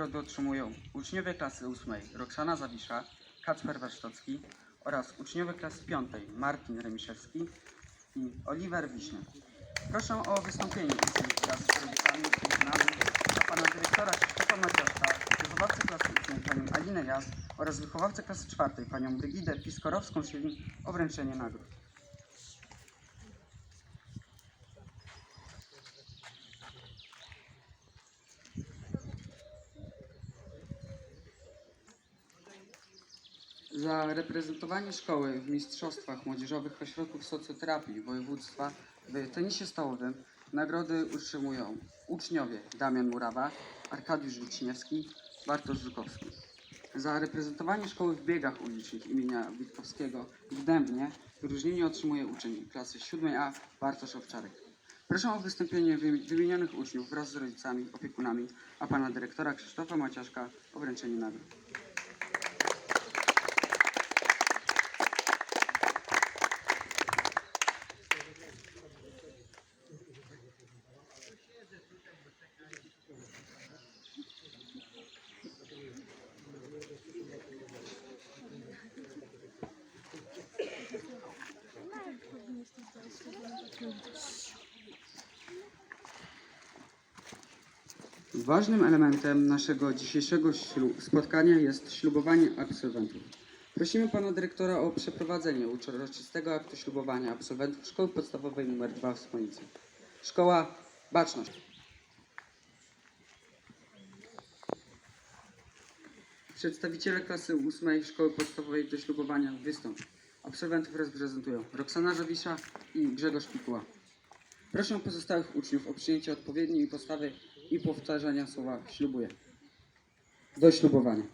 nagrody otrzymują uczniowie klasy 8 Roxana Zawisza, Kacper Warsztocki oraz uczniowie klasy 5 Martin Remiszewski i Oliver Wiśniak. Proszę o wystąpienie uczniów wraz z rodzicami i a pana dyrektora Krzysztofa Maciaszka, wychowawcę klasy 8 panią Alinę Jas oraz wychowawcę klasy 4 panią Brygidę Piskorowską-Siewin o wręczenie nagród. Za reprezentowanie szkoły w mistrzostwach młodzieżowych ośrodków socjoterapii województwa w tenisie stołowym nagrody utrzymują uczniowie Damian Murawa, Arkadiusz Wiczniewski, Bartosz Żukowski. Za reprezentowanie szkoły w biegach ulicznych imienia Witkowskiego w Dębnie wyróżnienie otrzymuje uczeń klasy 7A Bartosz Owczarek. Proszę o wystąpienie wymi- wymienionych uczniów wraz z rodzicami, opiekunami, a pana dyrektora Krzysztofa Maciaszka o wręczenie nagród. Ważnym elementem naszego dzisiejszego spotkania jest ślubowanie absolwentów. Prosimy pana dyrektora o przeprowadzenie uroczystego aktu ślubowania absolwentów Szkoły Podstawowej nr 2 w Smolicy. Szkoła Baczność. Przedstawiciele klasy 8 Szkoły Podstawowej do ślubowania wystąpią. Absolwentów reprezentują Roxana Żawisza i Grzegorz Pikuła. Proszę pozostałych uczniów o przyjęcie odpowiedniej postawy i powtarzania słowa ślubuję. Do ślubowania.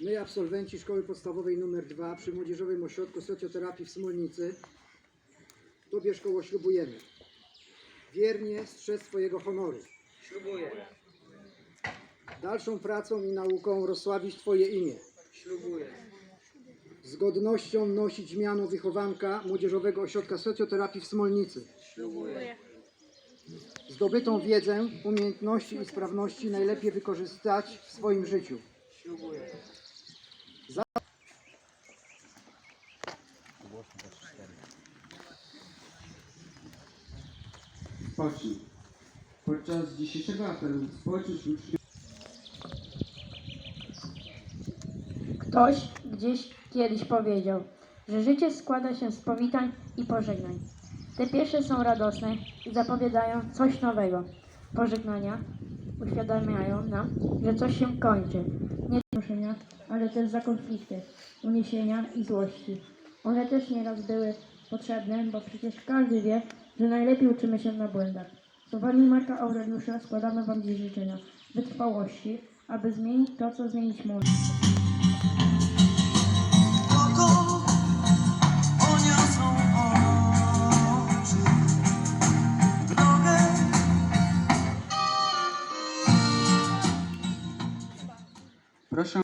My, absolwenci Szkoły Podstawowej nr 2 przy Młodzieżowym Ośrodku Socjoterapii w Smolnicy, Tobie szkoło ślubujemy. Wiernie strzec Twojego honoru. Ślubuję. Dalszą pracą i nauką rozsławić Twoje imię. Ślubuję. Z godnością nosić miano wychowanka Młodzieżowego Ośrodka Socjoterapii w Smolnicy. Ślubuję. Zdobytą wiedzę, umiejętności i sprawności najlepiej wykorzystać w swoim życiu. Ślubuję. Podczas dzisiejszego apelu społeczność uczniów Ktoś gdzieś kiedyś powiedział, że życie składa się z powitań i pożegnań. Te pierwsze są radosne i zapowiadają coś nowego. Pożegnania uświadamiają nam, że coś się kończy. Nie zmuszenia, ale też za konflikty, uniesienia i złości. One też nieraz były potrzebne, bo przecież każdy wie, że najlepiej uczymy się na błędach. Słowami Marka Aureliusza składamy Wam dziś życzenia wytrwałości, aby zmienić to, co zmienić można. Proszę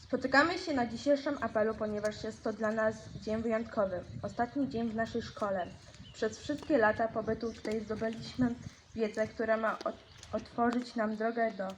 Spotykamy się na dzisiejszym apelu, ponieważ jest to dla nas dzień wyjątkowy. Ostatni dzień w naszej szkole. Przez wszystkie lata pobytu tutaj zdobyliśmy wiedzę, która ma ot- otworzyć nam drogę do